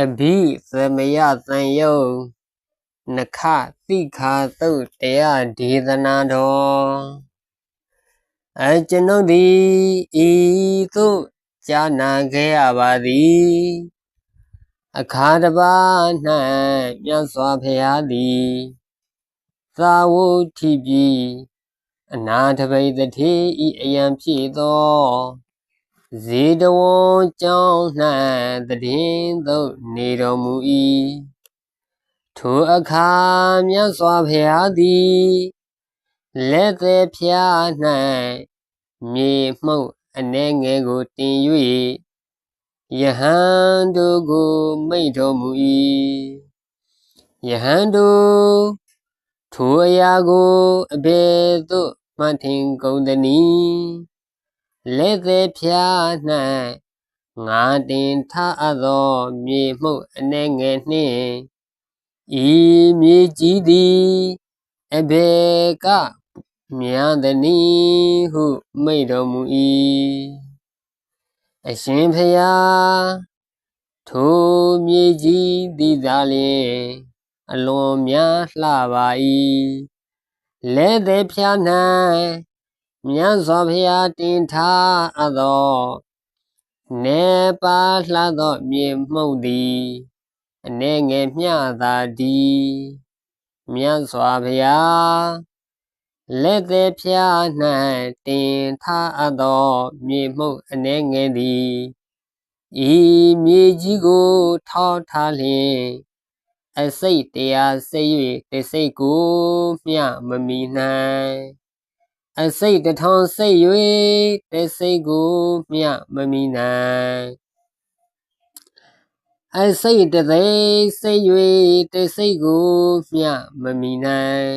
အဘိသမယသံယုံနခတိခာသုတ်တရားဒေသနာတော်အကျွန်ုပ်သည်ဤသို့ကြားနာခဲ့ရပါသည်အခါတစ်ပါး၌မြတ်စွာဘုရားသည်သာဝုထိပြီးအနာတပိတတိဤအယံဖြစ်သော ဇေတဝံကြောင်း၌တည်သို့နေတော်မူ၏ထိုအခါမြတ်စွာဘုရားသည်လက်သေးဖျား၌မြေမှုတ်အနေငယ်ကိုတင်၍ယဟန်တို့ကိုမိတ်တော်မူ၏ယဟန်တို့ထိုအရာကိုအဘယ်သို့မှထင်ကုန်သနည်း လက်သေးဖျား၌ငါတင်ထအပ်သောမြေမှုတ်အနေငယ်နှင့်ဤမြေကြီးသည်အဘယ်ကမြန်သနည်းဟုမိတ်တော်မူ၏အရှင်ဖျားထိုမြေကြီးသည်သာလျှင်အလွန်များလှပါ၏လက်သေးဖျား၌ မြတ်စွာဘုရားတင်ထားအပ်သောနေပါလှသောမြေမှုန့်သည်အနေငယ်မျှသာဒီမြတ်စွာဘုရားလက်သေးဖျား၌တင်ထားအပ်သောမြေမှုန့်အနေငယ်သည်ဤမြေကြီးကိုထောက်ထားလျင်အစိတ်တရားစိတ်၍တစိတ်ကိုမျှမမီနိုင် အစိတ်တထောင်စိတ်၍တစိတ်ကိုမျှမမိနိုင်အစိတ်တသိစိတ်၍တစိတ်ကိုမျှမမိနိုင်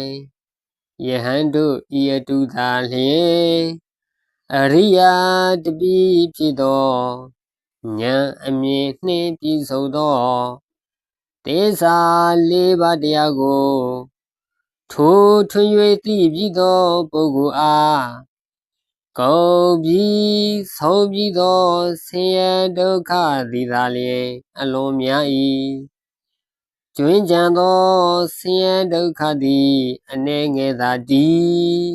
ယဟန်တို့ဤအတူသာလျှင်အရိယာတပိဖြစ်သောဉာဏ်အမြင်နှင့်ပြည့်စုံသောတေစာလေးပါးတရားကို ထိုထွင်၍သိပြီးသောပုဂ္ဂိုလ်အားကုန်ပြီးဆုံးပြီးသောဆင်းရဲဒုက္ခသည်သာလျှင်အလွန်များ၏ကျွင်းကြံသောဆင်းရဲဒုက္ခသည်အနေငယ်သာတည်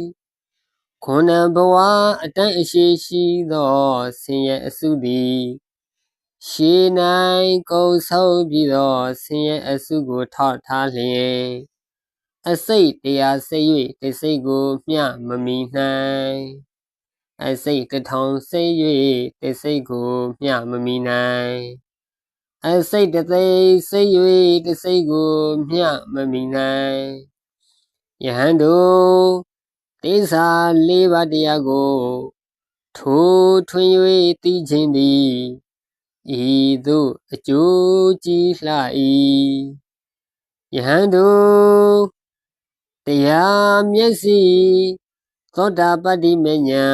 ခုနဘဝအတန့်အရှိရှိသောဆင်းရဲအစုသည်ရှေးနိုင်ကုံဆုံးပြီးသောဆင်းရဲအစုကိုထောက်ထားလျင် အစိတ်တရားစိတ်၍တစိတ်ကိုမျှမမီနိုင်အစိတ်တထောင်စိတ်၍တစိတ်ကိုမျှမမီနိုင်အစိတ်တသိစိတ်၍တစိတ်ကိုမျှမမီနိုင်ယဟန်တို့တိစာလေးပါးတရားကိုထိုထွင်၍သိခြင်းသည်ဤသို့အကျိုးကြီးလှ၏ယဟန်တို့ တရားမျက်စိသောတာပတ္တိမညာ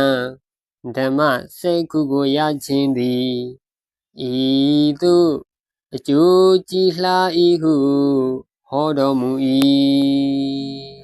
ဓမ္မစေကုကိုရခြင်းသည်ဤသို့အကျိုးကြည်လှ၏ဟုဟောတော်မူ၏